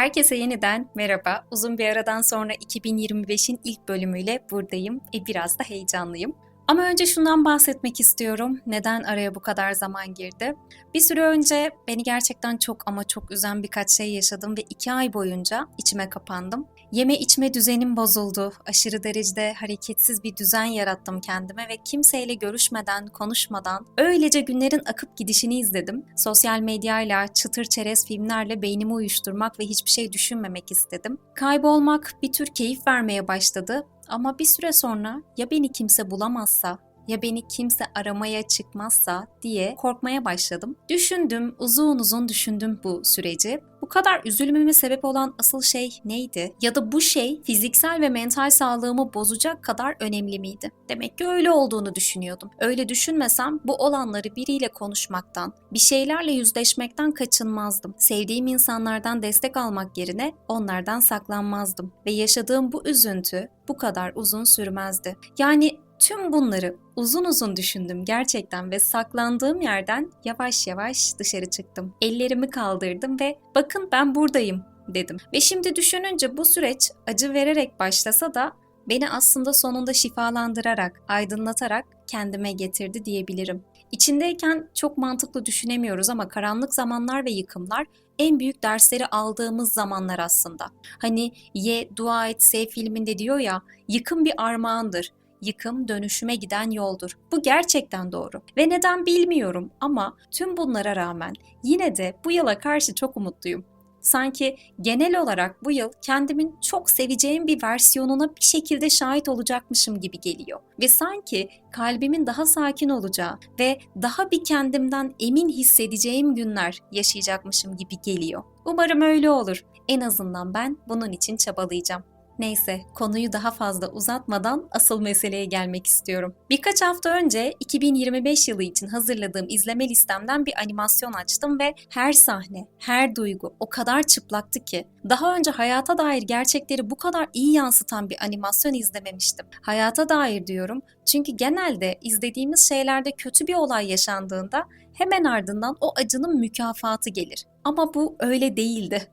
Herkese yeniden merhaba. Uzun bir aradan sonra 2025'in ilk bölümüyle buradayım. E biraz da heyecanlıyım. Ama önce şundan bahsetmek istiyorum. Neden araya bu kadar zaman girdi? Bir süre önce beni gerçekten çok ama çok üzen birkaç şey yaşadım ve iki ay boyunca içime kapandım. Yeme içme düzenim bozuldu. Aşırı derecede hareketsiz bir düzen yarattım kendime ve kimseyle görüşmeden, konuşmadan öylece günlerin akıp gidişini izledim. Sosyal medyayla, çıtır çerez filmlerle beynimi uyuşturmak ve hiçbir şey düşünmemek istedim. Kaybolmak bir tür keyif vermeye başladı ama bir süre sonra ya beni kimse bulamazsa ya beni kimse aramaya çıkmazsa diye korkmaya başladım. Düşündüm, uzun uzun düşündüm bu süreci. Kadar üzülmeme sebep olan asıl şey neydi? Ya da bu şey fiziksel ve mental sağlığımı bozacak kadar önemli miydi? Demek ki öyle olduğunu düşünüyordum. Öyle düşünmesem bu olanları biriyle konuşmaktan, bir şeylerle yüzleşmekten kaçınmazdım. Sevdiğim insanlardan destek almak yerine onlardan saklanmazdım. Ve yaşadığım bu üzüntü bu kadar uzun sürmezdi. Yani Tüm bunları uzun uzun düşündüm gerçekten ve saklandığım yerden yavaş yavaş dışarı çıktım. Ellerimi kaldırdım ve bakın ben buradayım dedim. Ve şimdi düşününce bu süreç acı vererek başlasa da beni aslında sonunda şifalandırarak, aydınlatarak kendime getirdi diyebilirim. İçindeyken çok mantıklı düşünemiyoruz ama karanlık zamanlar ve yıkımlar en büyük dersleri aldığımız zamanlar aslında. Hani Ye Dua Et Sev filminde diyor ya, yıkım bir armağandır yıkım dönüşüme giden yoldur. Bu gerçekten doğru. Ve neden bilmiyorum ama tüm bunlara rağmen yine de bu yıla karşı çok umutluyum. Sanki genel olarak bu yıl kendimin çok seveceğim bir versiyonuna bir şekilde şahit olacakmışım gibi geliyor. Ve sanki kalbimin daha sakin olacağı ve daha bir kendimden emin hissedeceğim günler yaşayacakmışım gibi geliyor. Umarım öyle olur. En azından ben bunun için çabalayacağım. Neyse, konuyu daha fazla uzatmadan asıl meseleye gelmek istiyorum. Birkaç hafta önce 2025 yılı için hazırladığım izleme listemden bir animasyon açtım ve her sahne, her duygu o kadar çıplaktı ki daha önce hayata dair gerçekleri bu kadar iyi yansıtan bir animasyon izlememiştim. Hayata dair diyorum çünkü genelde izlediğimiz şeylerde kötü bir olay yaşandığında hemen ardından o acının mükafatı gelir. Ama bu öyle değildi.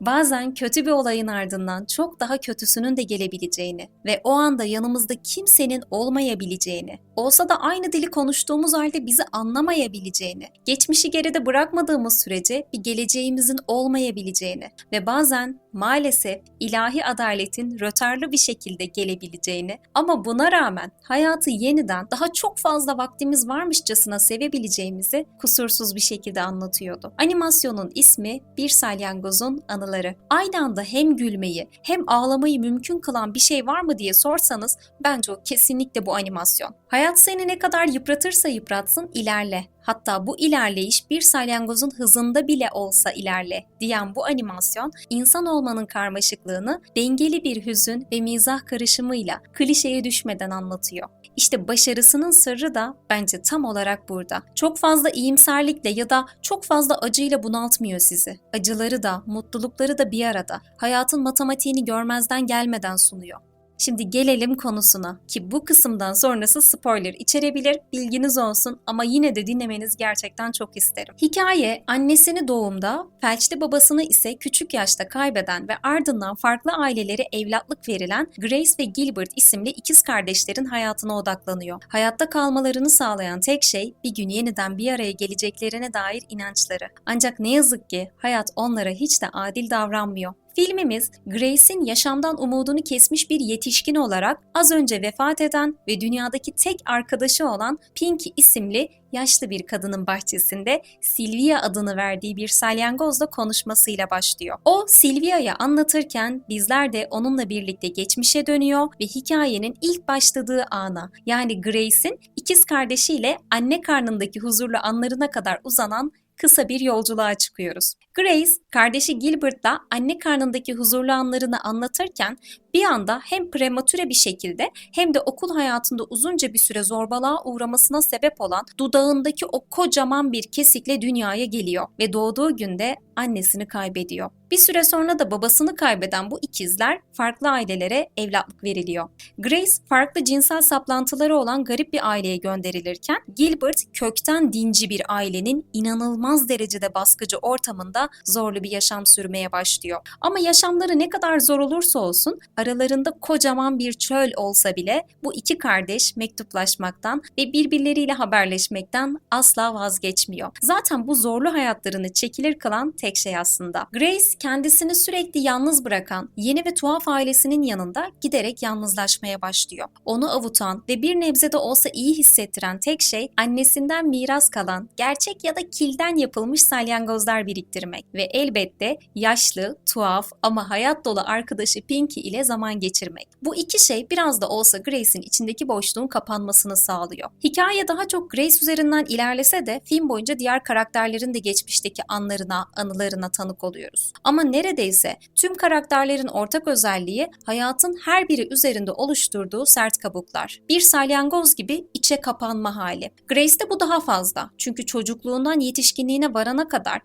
Bazen kötü bir olayın ardından çok daha kötüsünün de gelebileceğini ve o anda yanımızda kimsenin olmayabileceğini, olsa da aynı dili konuştuğumuz halde bizi anlamayabileceğini, geçmişi geride bırakmadığımız sürece bir geleceğimizin olmayabileceğini ve bazen maalesef ilahi adaletin rötarlı bir şekilde gelebileceğini ama buna rağmen hayatı yeniden daha çok fazla vaktimiz varmışçasına sevebileceğimizi kusursuz bir şekilde anlatıyordu. Animasyonun ismi Bir Salyangoz'un Anıları. Aynı anda hem gülmeyi hem ağlamayı mümkün kılan bir şey var mı diye sorsanız bence o kesinlikle bu animasyon. Hayat seni ne kadar yıpratırsa yıpratsın ilerle. Hatta bu ilerleyiş bir salyangozun hızında bile olsa ilerle diyen bu animasyon insan olmanın karmaşıklığını dengeli bir hüzün ve mizah karışımıyla klişeye düşmeden anlatıyor. İşte başarısının sırrı da bence tam olarak burada. Çok fazla iyimserlikle ya da çok fazla acıyla bunaltmıyor sizi. Acıları da, mutlulukları da bir arada. Hayatın matematiğini görmezden gelmeden sunuyor. Şimdi gelelim konusuna ki bu kısımdan sonrası spoiler içerebilir bilginiz olsun ama yine de dinlemeniz gerçekten çok isterim. Hikaye annesini doğumda, felçli babasını ise küçük yaşta kaybeden ve ardından farklı ailelere evlatlık verilen Grace ve Gilbert isimli ikiz kardeşlerin hayatına odaklanıyor. Hayatta kalmalarını sağlayan tek şey bir gün yeniden bir araya geleceklerine dair inançları. Ancak ne yazık ki hayat onlara hiç de adil davranmıyor. Filmimiz Grace'in yaşamdan umudunu kesmiş bir yetişkin olarak az önce vefat eden ve dünyadaki tek arkadaşı olan Pinky isimli yaşlı bir kadının bahçesinde Silvia adını verdiği bir salyangozla konuşmasıyla başlıyor. O Silvia'ya anlatırken bizler de onunla birlikte geçmişe dönüyor ve hikayenin ilk başladığı ana yani Grace'in ikiz kardeşiyle anne karnındaki huzurlu anlarına kadar uzanan kısa bir yolculuğa çıkıyoruz. Grace, kardeşi Gilbert'la anne karnındaki huzurlu anlarını anlatırken bir anda hem prematüre bir şekilde hem de okul hayatında uzunca bir süre zorbalığa uğramasına sebep olan dudağındaki o kocaman bir kesikle dünyaya geliyor ve doğduğu günde annesini kaybediyor. Bir süre sonra da babasını kaybeden bu ikizler farklı ailelere evlatlık veriliyor. Grace farklı cinsel saplantıları olan garip bir aileye gönderilirken Gilbert kökten dinci bir ailenin inanılmaz derecede baskıcı ortamında zorlu bir yaşam sürmeye başlıyor. Ama yaşamları ne kadar zor olursa olsun aralarında kocaman bir çöl olsa bile bu iki kardeş mektuplaşmaktan ve birbirleriyle haberleşmekten asla vazgeçmiyor. Zaten bu zorlu hayatlarını çekilir kılan tek şey aslında. Grace kendisini sürekli yalnız bırakan yeni ve tuhaf ailesinin yanında giderek yalnızlaşmaya başlıyor. Onu avutan ve bir nebze de olsa iyi hissettiren tek şey annesinden miras kalan gerçek ya da kilden yapılmış salyangozlar biriktirmek ve elbette yaşlı, tuhaf ama hayat dolu arkadaşı Pinky ile zaman geçirmek. Bu iki şey biraz da olsa Grace'in içindeki boşluğun kapanmasını sağlıyor. Hikaye daha çok Grace üzerinden ilerlese de film boyunca diğer karakterlerin de geçmişteki anlarına, anılarına tanık oluyoruz. Ama neredeyse tüm karakterlerin ortak özelliği hayatın her biri üzerinde oluşturduğu sert kabuklar. Bir salyangoz gibi içe kapanma hali. Grace'de bu daha fazla. Çünkü çocukluğundan yetişkinliğine varana kadar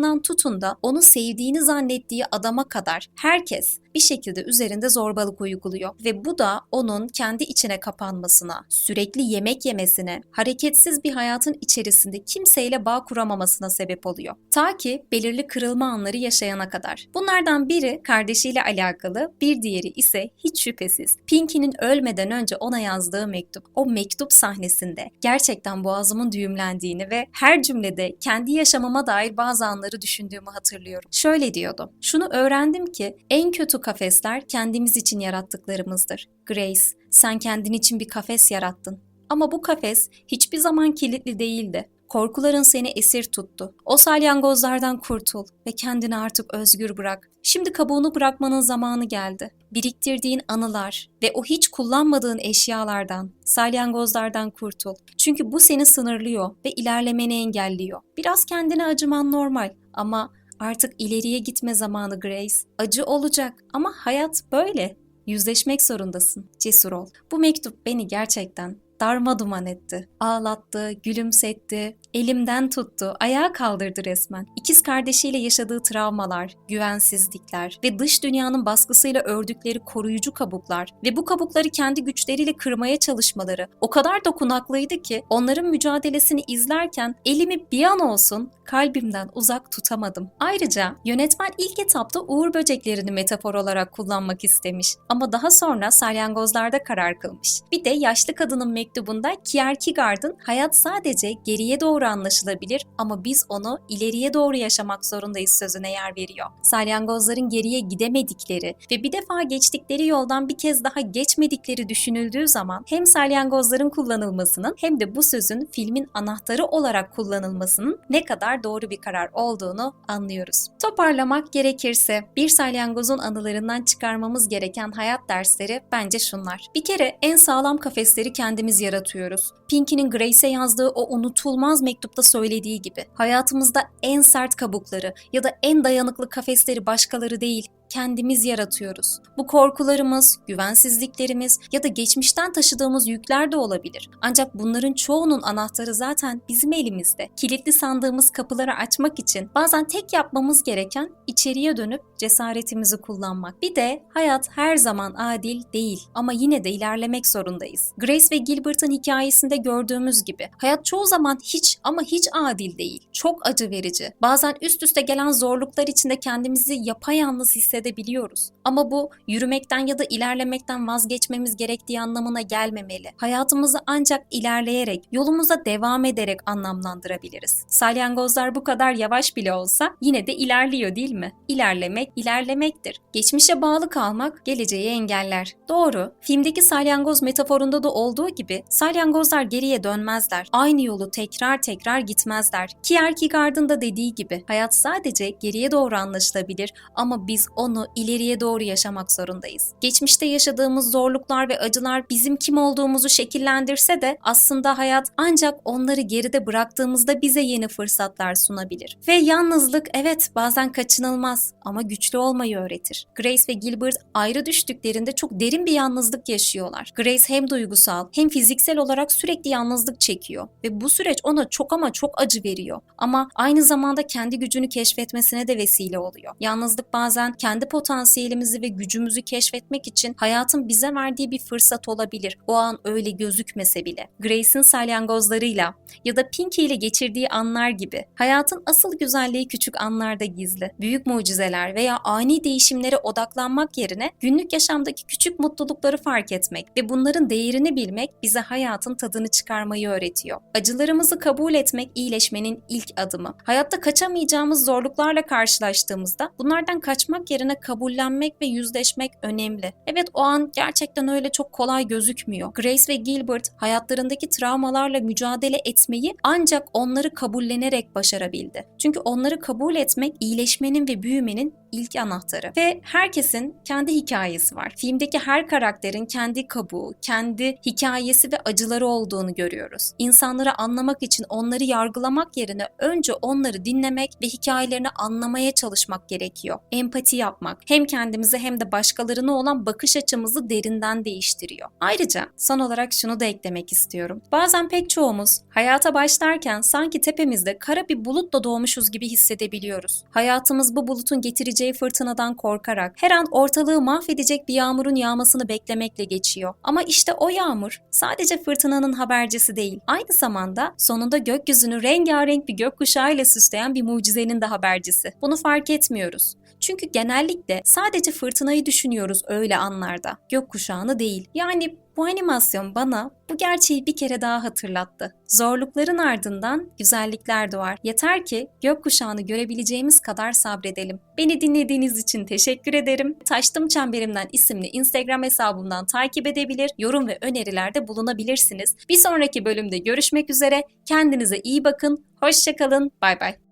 arkadaşlarından tutun da onu sevdiğini zannettiği adama kadar herkes bir şekilde üzerinde zorbalık uyguluyor ve bu da onun kendi içine kapanmasına, sürekli yemek yemesine, hareketsiz bir hayatın içerisinde kimseyle bağ kuramamasına sebep oluyor. Ta ki belirli kırılma anları yaşayana kadar. Bunlardan biri kardeşiyle alakalı, bir diğeri ise hiç şüphesiz Pinky'nin ölmeden önce ona yazdığı mektup. O mektup sahnesinde gerçekten boğazımın düğümlendiğini ve her cümlede kendi yaşamama dair bazı anları düşündüğümü hatırlıyorum. Şöyle diyordu. Şunu öğrendim ki en kötü kafesler kendimiz için yarattıklarımızdır. Grace, sen kendin için bir kafes yarattın. Ama bu kafes hiçbir zaman kilitli değildi. Korkuların seni esir tuttu. O salyangozlardan kurtul ve kendini artık özgür bırak. Şimdi kabuğunu bırakmanın zamanı geldi. Biriktirdiğin anılar ve o hiç kullanmadığın eşyalardan, salyangozlardan kurtul. Çünkü bu seni sınırlıyor ve ilerlemeni engelliyor. Biraz kendine acıman normal ama artık ileriye gitme zamanı Grace. Acı olacak ama hayat böyle. Yüzleşmek zorundasın. Cesur ol. Bu mektup beni gerçekten darma duman etti. Ağlattı, gülümsetti, elimden tuttu, ayağa kaldırdı resmen. İkiz kardeşiyle yaşadığı travmalar, güvensizlikler ve dış dünyanın baskısıyla ördükleri koruyucu kabuklar ve bu kabukları kendi güçleriyle kırmaya çalışmaları o kadar dokunaklıydı ki onların mücadelesini izlerken elimi bir an olsun kalbimden uzak tutamadım. Ayrıca yönetmen ilk etapta uğur böceklerini metafor olarak kullanmak istemiş ama daha sonra salyangozlarda karar kılmış. Bir de yaşlı kadının mektubunda Kierkegaard'ın hayat sadece geriye doğru anlaşılabilir ama biz onu ileriye doğru yaşamak zorundayız sözüne yer veriyor. Salyangozların geriye gidemedikleri ve bir defa geçtikleri yoldan bir kez daha geçmedikleri düşünüldüğü zaman hem salyangozların kullanılmasının hem de bu sözün filmin anahtarı olarak kullanılmasının ne kadar doğru bir karar olduğunu anlıyoruz. Toparlamak gerekirse bir salyangozun anılarından çıkarmamız gereken hayat dersleri bence şunlar. Bir kere en sağlam kafesleri kendimiz yaratıyoruz. Pinky'nin Grace'e yazdığı o unutulmaz mektupta söylediği gibi hayatımızda en sert kabukları ya da en dayanıklı kafesleri başkaları değil, kendimiz yaratıyoruz. Bu korkularımız, güvensizliklerimiz ya da geçmişten taşıdığımız yükler de olabilir. Ancak bunların çoğunun anahtarı zaten bizim elimizde. Kilitli sandığımız kapıları açmak için bazen tek yapmamız gereken içeriye dönüp cesaretimizi kullanmak. Bir de hayat her zaman adil değil ama yine de ilerlemek zorundayız. Grace ve Gilbert'ın hikayesinde gördüğümüz gibi hayat çoğu zaman hiç ama hiç adil değil. Çok acı verici. Bazen üst üste gelen zorluklar içinde kendimizi yapayalnız hissedebiliyoruz. Ama bu yürümekten ya da ilerlemekten vazgeçmemiz gerektiği anlamına gelmemeli. Hayatımızı ancak ilerleyerek, yolumuza devam ederek anlamlandırabiliriz. Salyangozlar bu kadar yavaş bile olsa yine de ilerliyor değil mi? İlerlemek, ilerlemektir. Geçmişe bağlı kalmak geleceği engeller. Doğru, filmdeki salyangoz metaforunda da olduğu gibi salyangozlar geriye dönmezler. Aynı yolu tekrar tekrar gitmezler. Kierkegaard'ın da dediği gibi hayat sadece geriye doğru anlaşılabilir ama biz onu ileriye doğru yaşamak zorundayız. Geçmişte yaşadığımız zorluklar ve acılar bizim kim olduğumuzu şekillendirse de aslında hayat ancak onları geride bıraktığımızda bize yeni fırsatlar sunabilir. Ve yalnızlık evet bazen kaçınılmaz ama güçlü olmayı öğretir. Grace ve Gilbert ayrı düştüklerinde çok derin bir yalnızlık yaşıyorlar. Grace hem duygusal hem fiziksel olarak sürekli yalnızlık çekiyor ve bu süreç ona çok ama çok acı veriyor. Ama aynı zamanda kendi gücünü keşfetmesine de vesile oluyor. Yalnızlık bazen kendi kendi potansiyelimizi ve gücümüzü keşfetmek için hayatın bize verdiği bir fırsat olabilir. O an öyle gözükmese bile. Grace'in salyangozlarıyla ya da Pinky ile geçirdiği anlar gibi hayatın asıl güzelliği küçük anlarda gizli. Büyük mucizeler veya ani değişimlere odaklanmak yerine günlük yaşamdaki küçük mutlulukları fark etmek ve bunların değerini bilmek bize hayatın tadını çıkarmayı öğretiyor. Acılarımızı kabul etmek iyileşmenin ilk adımı. Hayatta kaçamayacağımız zorluklarla karşılaştığımızda bunlardan kaçmak yerine kabullenmek ve yüzleşmek önemli. Evet o an gerçekten öyle çok kolay gözükmüyor. Grace ve Gilbert hayatlarındaki travmalarla mücadele etmeyi ancak onları kabullenerek başarabildi. Çünkü onları kabul etmek iyileşmenin ve büyümenin ilk anahtarı. Ve herkesin kendi hikayesi var. Filmdeki her karakterin kendi kabuğu, kendi hikayesi ve acıları olduğunu görüyoruz. İnsanları anlamak için onları yargılamak yerine önce onları dinlemek ve hikayelerini anlamaya çalışmak gerekiyor. Empati yapmak hem kendimize hem de başkalarına olan bakış açımızı derinden değiştiriyor. Ayrıca son olarak şunu da eklemek istiyorum. Bazen pek çoğumuz hayata başlarken sanki tepemizde kara bir bulutla doğmuşuz gibi hissedebiliyoruz. Hayatımız bu bulutun getireceği fırtınadan korkarak her an ortalığı mahvedecek bir yağmurun yağmasını beklemekle geçiyor. Ama işte o yağmur sadece fırtınanın habercisi değil. Aynı zamanda sonunda gökyüzünü rengarenk bir gökkuşağıyla süsleyen bir mucizenin de habercisi. Bunu fark etmiyoruz. Çünkü genellikle sadece fırtınayı düşünüyoruz öyle anlarda. Gökkuşağını değil. Yani bu animasyon bana bu gerçeği bir kere daha hatırlattı. Zorlukların ardından güzellikler doğar. Yeter ki gökkuşağını görebileceğimiz kadar sabredelim. Beni dinlediğiniz için teşekkür ederim. Taştım Çemberimden isimli Instagram hesabımdan takip edebilir, yorum ve önerilerde bulunabilirsiniz. Bir sonraki bölümde görüşmek üzere. Kendinize iyi bakın. Hoşçakalın. Bay bay.